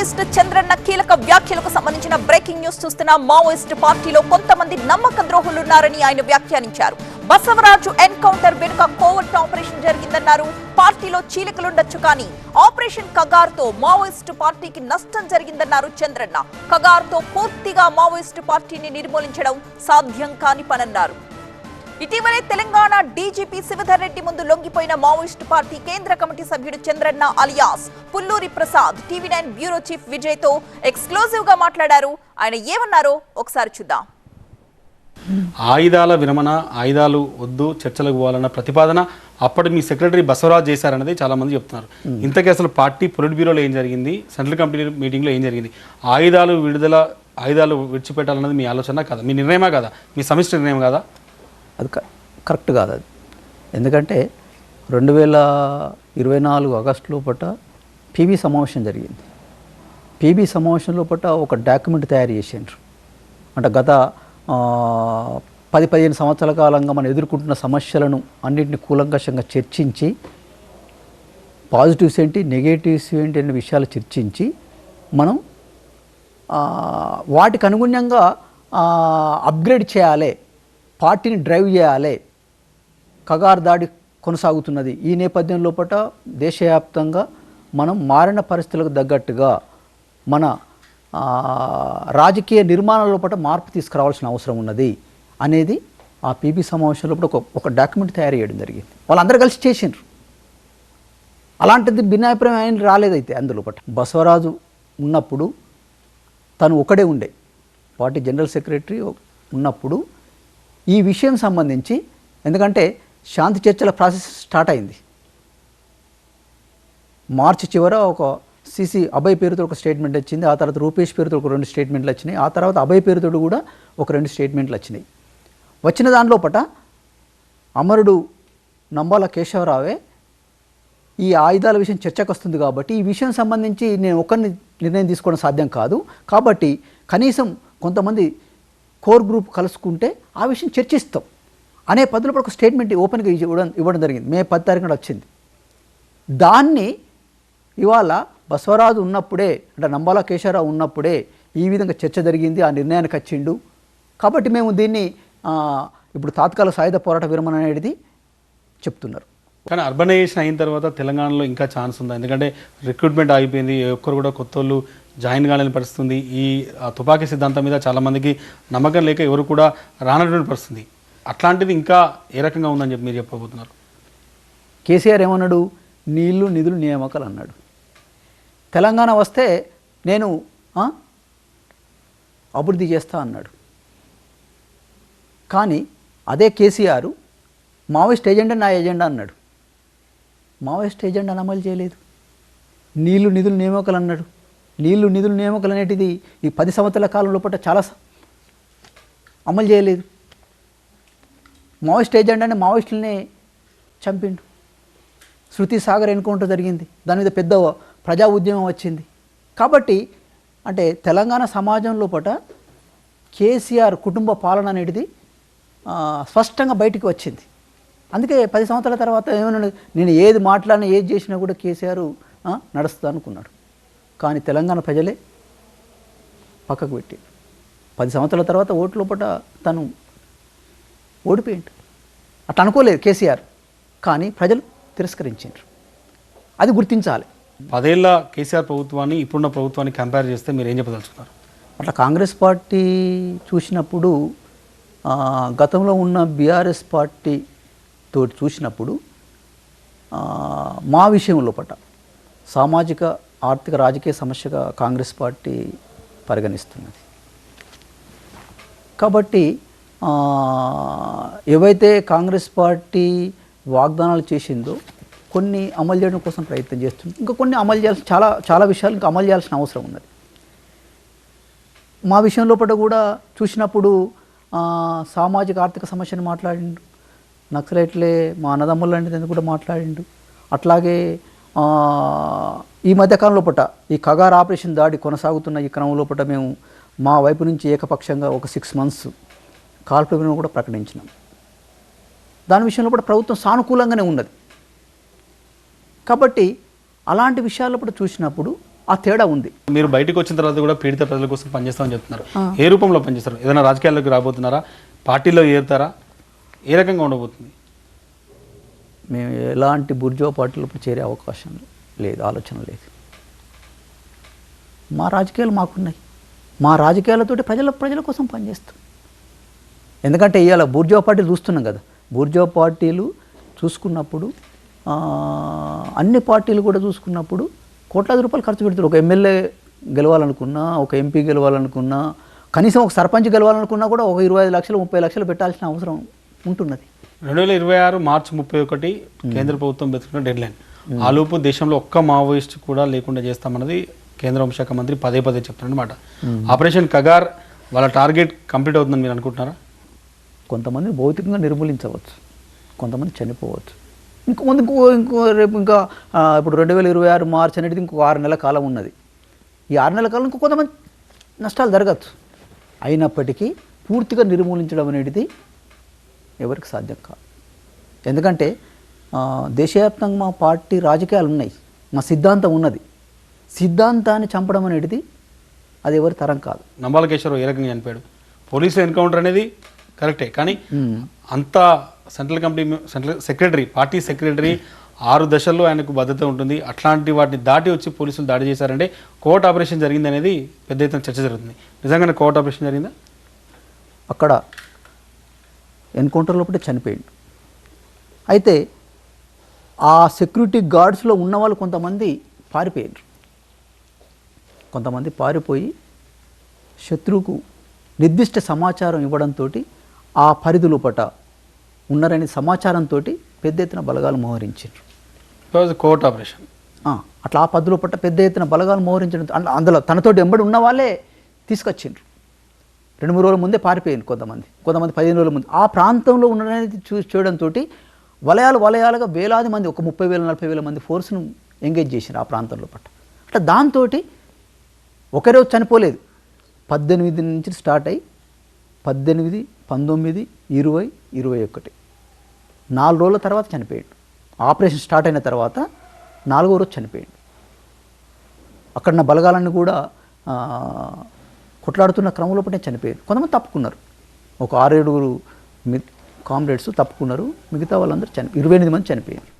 Maoist Chandranna కీలక వ్యాఖ్యలకు సంబంధించిన బ్రేకింగ్ న్యూస్ చూస్తున్న మావోయిస్ట్ పార్టీలో కొంతమంది నమ్మక ద్రోహులున్నారని ఆయన వ్యాఖ్యానించారు. బసవరాజు ఎన్కౌంటర్ వెనుక కోవర్ట్ ఆపరేషన్ జరిగిందన్నారు. పార్టీలో చీలికలుండొచ్చు కానీ ఆపరేషన్ కగార్తో మావోయిస్టు పార్టీకి నష్టం జరిగిందన్నారు చంద్రన్న. కగార్తో పూర్తిగా మావోయిస్టు పార్టీని నిర్మూలించడం సాధ్యం కాని పనన్నారు. ఇటీవలే తెలంగాణ డీజీపీ శివధర్ రెడ్డి ముందు లొంగిపోయిన మావోయిస్టు పార్టీ కేంద్ర కమిటీ సభ్యుడు Chandranna alias Pulluri Prasad TV nine bureau chief విజయ్తో ఎక్స్క్లూజివ్గా మాట్లాడారు. ఆయన ఏమన్నారో ఒకసారి చూద్దాం. ఆయుధాల విరమణ ఆయుధాలు వద్దు చర్చలకు పోవాలన్న ప్రతిపాదన అప్పటి మీ సెక్రటరీ బసవరాజ్ చేశారన్నది చాలా మంది చెప్తున్నారు ఇంతకీ అసలు పార్టీ పొలిట్ బ్యూరోలో ఏం జరిగింది? సెంట్రల్ కమిటీ మీటింగ్లో ఏం జరిగింది? ఆయుధాలు విడుదల ఆయుధాలు విడిచిపెట్టాలన్నది మీ ఆలోచన కదా? మీ నిర్ణయమా కదా? మీ సమిష్టి నిర్ణయం కదా? అది క- కరెక్ట్ కాదు అది. ఎందుకంటే రెండు వేల ఇరవై నాలుగు ఆగస్టు లోపట పీబీ సమావేశం జరిగింది. పీబీ సమావేశం లోపట ఒక డాక్యుమెంట్ తయారు చేసిండ్రు. అంటే గత పది పదిహేను సంవత్సరాల కాలంగా మనం ఎదుర్కొంటున్న సమస్యలను అన్నింటిని కూలంకషంగా చర్చించి పాజిటివ్స్ ఏంటి నెగటివ్స్ ఏంటి అనే విషయాలు చర్చించి మనం వాటికి అనుగుణంగా అప్గ్రేడ్ చేయాలి పార్టీని డ్రైవ్ చేయాలి. కగారు దాడి కొనసాగుతున్నది. ఈ నేపథ్యం లోపల దేశవ్యాప్తంగా మనం మారిన పరిస్థితులకు తగ్గట్టుగా మన రాజకీయ నిర్మాణం లోపల మార్పు తీసుకురావాల్సిన అవసరం ఉన్నది అనేది ఆ పీబీ సమావేశంలో ఒక ఒక డాక్యుమెంట్ తయారు చేయడం జరిగింది. వాళ్ళందరూ కలిసి చేసిండ్రు. అలాంటిది భిన్నాభిప్రాయం ఆయన రాలేదైతే అందులో పట్ల బసవరాజు ఉన్నప్పుడు తను ఒకడే ఉండే. పార్టీ జనరల్ సెక్రటరీ ఉన్నప్పుడు ఈ విషయం సంబంధించి ఎందుకంటే శాంతి చర్చల ప్రాసెస్ స్టార్ట్ అయింది. మార్చి చివర ఒక సిసి అభయ్ పేరుతో ఒక స్టేట్మెంట్ వచ్చింది ఆ తర్వాత రూపేష్ పేరుతో ఒక రెండు స్టేట్మెంట్లు వచ్చినాయి ఆ తర్వాత అభయ్ పేరుతో కూడా ఒక రెండు స్టేట్మెంట్లు వచ్చినాయి. వచ్చిన దానిలోపట అమరుడు నంబాల కేశవరావే ఈ ఆయుధాల విషయం చర్చకు వస్తుంది కాబట్టి ఈ విషయం సంబంధించి నేను ఒకరిని నిర్ణయం తీసుకోవడం సాధ్యం కాదు. కాబట్టి కనీసం కొంతమంది కోర్ గ్రూప్ కలుసుకుంటే ఆ విషయం చర్చిస్తాం. అనే పద్ధతిలో ఒక స్టేట్మెంట్ ఓపెన్గా ఇవ్వడం ఇవ్వడం జరిగింది. మే పది తారీఖున వచ్చింది. దాన్ని ఇవాళ బసవరాజు ఉన్నప్పుడే అంటే నంబాల కేశవరావు ఉన్నప్పుడే ఈ విధంగా చర్చ జరిగింది ఆ నిర్ణయానికి వచ్చిండు. కాబట్టి మేము దీన్ని ఇప్పుడు తాత్కాలిక సాయుధ పోరాట విరమణ అనేది చెప్తున్నారు. కానీ అర్బనైజేషన్ అయిన తర్వాత తెలంగాణలో ఇంకా ఛాన్స్ ఉందా. ఎందుకంటే రిక్రూట్మెంట్ ఆగిపోయింది. ఏ ఒక్కరు కూడా కొత్త వాళ్ళు జాయిన్ కాలేని పరిస్థితుంది. ఈ తుపాకీ సిద్ధాంతం మీద చాలామందికి నమ్మకం లేక ఎవరు కూడా రానటువంటి పరిస్థితుంది అట్లాంటిది ఇంకా ఏ రకంగా ఉందని చెప్పి మీరు చెప్పబోతున్నారు? కేసీఆర్ ఏమన్నాడు? నీళ్ళు నిధులు నియామకాలు అన్నాడు. తెలంగాణ వస్తే నేను అభివృద్ధి చేస్తా అన్నాడు. కానీ అదే కేసీఆర్ మావోయిస్ట్ ఎజెండా నా ఎజెండా అన్నాడు. మావోయిస్ట్ ఎజెండాను అమలు చేయలేదు. నీళ్ళు నిధులు నియామకాలు అన్నాడు. నీళ్ళు నిధులు నియామకాలు అనేటిది ఈ పది సంవత్సరాల కాలం లోపల చాలా అమలు చేయలేదు. మావోయిస్ట్ ఎజెండాని మావోయిస్టులనే చంపిండు. శృతి సాగర్ ఎన్కౌంటర్ జరిగింది. దాని మీద పెద్ద ప్రజా ఉద్యమం వచ్చింది. కాబట్టి అంటే తెలంగాణ సమాజం లోపల కేసీఆర్ కుటుంబ పాలన అనేది స్పష్టంగా బయటికి వచ్చింది. అందుకే పది సంవత్సరాల తర్వాత ఏమన్నా నేను ఏది మాట్లాడినా ఏది చేసినా కూడా కేసీఆర్ నడుస్తా అనుకున్నాడు. కానీ తెలంగాణ ప్రజలే పక్కకు పెట్టి పది సంవత్సరాల తర్వాత ఓటు లోపల తను ఓడిపోయిండు. అట్లా అనుకోలేదు కేసీఆర్. కానీ ప్రజలు తిరస్కరించారు అది గుర్తించాలి. పదేళ్ళ కేసీఆర్ ప్రభుత్వాన్ని ఇప్పుడున్న ప్రభుత్వాన్ని కంపేర్ చేస్తే మీరు ఏం చెప్పదలుచుకున్నారు? అట్లా కాంగ్రెస్ పార్టీ చూసినప్పుడు గతంలో ఉన్న బీఆర్ఎస్ పార్టీ తోటి చూసినప్పుడు మా విషయం లోపట సామాజిక ఆర్థిక రాజకీయ సమస్యగా కాంగ్రెస్ పార్టీ పరిగణిస్తున్నది. కాబట్టి ఏవైతే కాంగ్రెస్ పార్టీ వాగ్దానాలు చేసిందో కొన్ని అమలు చేయడం కోసం ప్రయత్నం చేస్తుంది. ఇంకా కొన్ని అమలు చేయాల్సిన చాలా చాలా విషయాలు ఇంకా అమలు చేయాల్సిన అవసరం ఉన్నది. మా విషయం లోపల కూడా చూసినప్పుడు సామాజిక ఆర్థిక సమస్యను మాట్లాడి నక్సలైట్లే మా అన్నదమ్ములు లాంటిది కూడా మాట్లాడిండు అట్లాగే ఈ మధ్యకాలం లోపల ఈ కగార్ ఆపరేషన్ దాడి కొనసాగుతున్న ఈ క్రమం లోపల మేము మా వైపు నుంచి ఏకపక్షంగా ఒక సిక్స్ మంత్స్ కాల్పుల విరమణ కూడా ప్రకటించినాం. దాని విషయంలో కూడా ప్రభుత్వం సానుకూలంగానే ఉన్నది. కాబట్టి అలాంటి విషయాల్లో కూడా చూసినప్పుడు ఆ తేడా ఉంది. మీరు బయటకు వచ్చిన తర్వాత కూడా పీడిత ప్రజల కోసం పనిచేస్తామని చెప్తున్నారు. ఏ రూపంలో పనిచేస్తారు? ఏదైనా రాజకీయాల్లోకి రాబోతున్నారా? పార్టీలో ఏరుతారా? ఏ రకంగా ఉండబోతుంది? మేము ఎలాంటి బుర్జో పార్టీలో ఇప్పుడు చేరే అవకాశం లేదు ఆలోచన లేదు. మా రాజకీయాలు మాకున్నాయి. మా రాజకీయాలతోటి ప్రజల ప్రజల కోసం పనిచేస్తాం. ఎందుకంటే ఇవాళ బూర్జో పార్టీలు చూస్తున్నాం కదా. బూర్జో పార్టీలు చూసుకున్నప్పుడు అన్ని పార్టీలు కూడా చూసుకున్నప్పుడు కోట్లాది రూపాయలు ఖర్చు పెడతారు ఒక ఎమ్మెల్యే గెలవాలనుకున్నా ఒక ఎంపీ గెలవాలనుకున్నా కనీసం ఒక సర్పంచ్ గెలవాలనుకున్నా కూడా ఒక ఇరవై ఐదు లక్షలు ముప్పై లక్షలు పెట్టాల్సిన అవసరం ఉంటున్నది. రెండు వేల ఇరవై ఆరు మార్చి ముప్పై ఒకటి కేంద్ర ప్రభుత్వం పెట్టుకున్న డెడ్ లైన్ ఆ లోపు దేశంలో ఒక్క మావోయిస్ట్ కూడా లేకుండా చేస్తామన్నది కేంద్ర హోంశాఖ మంత్రి పదే పదే చెప్తున్నారన్నమాట. ఆపరేషన్ కగార్ వాళ్ళ టార్గెట్ కంప్లీట్ అవుతుందని మీరు అనుకుంటున్నారా? కొంతమంది భౌతికంగా నిర్మూలించవచ్చు. కొంతమంది చనిపోవచ్చు. ఇంకో ముందు ఇంకో ఇంకో రేపు ఇంకా ఇప్పుడు రెండు వేల ఇరవై ఆరు మార్చ్ అనేది ఇంకో ఆరు నెలల కాలం ఉన్నది. ఈ ఆరు నెలల కాలం ఇంకో కొంతమంది నష్టాలు జరగచ్చు. అయినప్పటికీ పూర్తిగా నిర్మూలించడం అనేది ఎవరికి సాధ్యం కాదు. ఎందుకంటే దేశవ్యాప్తంగా మా పార్టీ రాజకీయాలు ఉన్నాయి. మా సిద్ధాంతం ఉన్నది. సిద్ధాంతాన్ని చంపడం అనేది అది ఎవరి తరం కాదు. నంబాలకేశ్వరరావు ఏ రకంగా చనిపోయాడు? పోలీసుల ఎన్కౌంటర్ అనేది కరెక్టే. కానీ అంత central committee central secretary party secretary ఆరు దశల్లో ఆయనకు భద్రత ఉంటుంది. అట్లాంటి వాటిని దాటి వచ్చి పోలీసులు దాడి చేశారంటే కోర్ట్ ఆపరేషన్ జరిగింది అనేది పెద్ద ఎత్తున చర్చ జరుగుతుంది. నిజంగానే కోర్ట్ ఆపరేషన్ జరిగిందా? అక్కడ ఎన్కౌంటర్ లోపల చనిపోయిండు. అయితే ఆ సెక్యూరిటీ గార్డ్స్లో ఉన్న వాళ్ళు కొంతమంది పారిపోయారు కొంతమంది పారిపోయి శత్రువుకు నిర్దిష్ట సమాచారం ఇవ్వడంతో ఆ పరిధి లోపట ఉన్నారనే సమాచారంతో పెద్ద ఎత్తున బలగాలు మోహరించారు కోర్ట్ ఆపరేషన్ అట్లా ఆ పద్ధతిలో పట్ట పెద్ద ఎత్తున బలగాలు మోహరించడం అంద- అందులో తనతోటి ఎంబడి ఉన్న వాళ్ళే తీసుకొచ్చిండ్రు. రెండు మూడు రోజుల ముందే పారిపోయింది కొంతమంది. కొంతమంది పదిహేను రోజుల ముందు. ఆ ప్రాంతంలో ఉండడానికి చూసి చూడడంతో వలయాలు వలయాలుగా వేలాది మంది ఒక ముప్పై వేల నలభై వేల మంది ఫోర్స్ను ఎంగేజ్ చేశారు ఆ ప్రాంతంలో పట్ట అట్లా దాంతో ఒకరోజు చనిపోలేదు. పద్దెనిమిది నుంచి స్టార్ట్ అయ్యి పద్దెనిమిది పంతొమ్మిది ఇరవై ఇరవై ఒకటి. నాలుగు రోజుల తర్వాత చనిపోయాడు. ఆపరేషన్ స్టార్ట్ అయిన తర్వాత నాలుగో రోజు చనిపోయాడు. అక్కడ ఉన్న బలగాలన్నీ కూడా కొట్లాడుతున్న క్రమంలో పట్టే చనిపోయారు. కొంతమంది తప్పుకున్నారు. ఒక ఆరేడుగురు మి కామ్రేడ్స్ తప్పుకున్నారు. మిగతా వాళ్ళందరూ చని ఇరవై ఎనిమిది మంది చనిపోయారు.